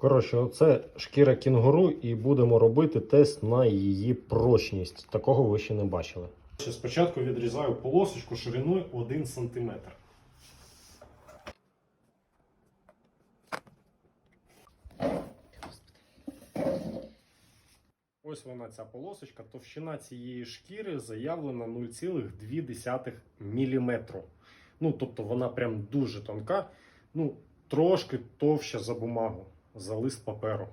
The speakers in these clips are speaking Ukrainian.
Коротше, оце шкіра кінгуру, і будемо робити тест на її прочність. Такого ви ще не бачили. Спочатку відрізаю полосочку шириною 1 см. Ось вона ця полосочка. Товщина цієї шкіри заявлена 0,2 мм. Ну, тобто вона прям дуже тонка. Ну, трошки товща за бумагу, за лист паперу.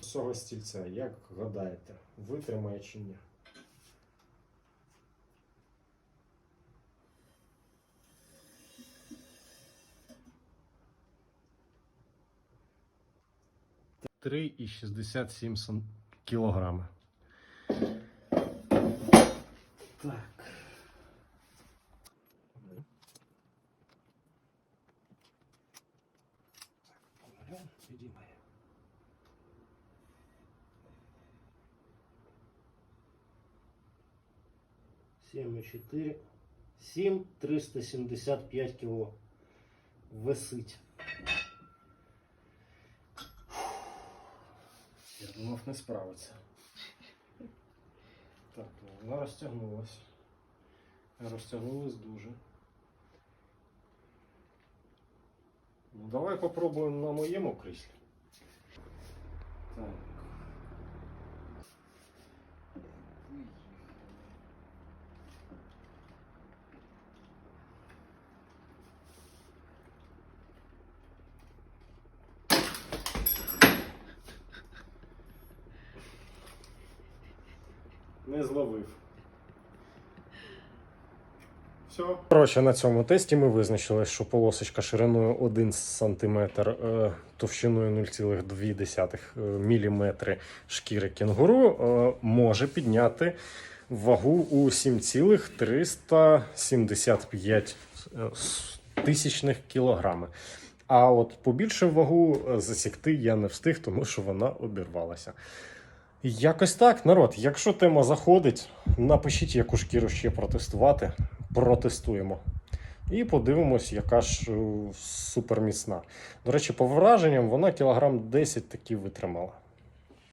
Цього стільця, як гадаєте, витримає чи ні? Три і 67 см кілограми. Так. Сім і чотири. Сім триста сімдесят п'ять кіло. Висить. Думав, не справиться. Так, вона розтягнулась. Розтягнулась дуже. Ну, давай попробуємо на моєму кріслі. Так. Не зловив. Все. Коротше, на цьому тесті ми визначили, що полосочка шириною 1 см, е, товщиною 0,2 мм шкіри кінгуру е, може підняти вагу у 7,375 е, тисячних кілограми. А от побільше вагу е, засікти я не встиг, тому що вона обірвалася. Якось так, народ. Якщо тема заходить, напишіть, яку шкіру ще протестувати. Протестуємо. І подивимось, яка ж е, суперміцна. До речі, по враженням вона кілограм 10 таки витримала.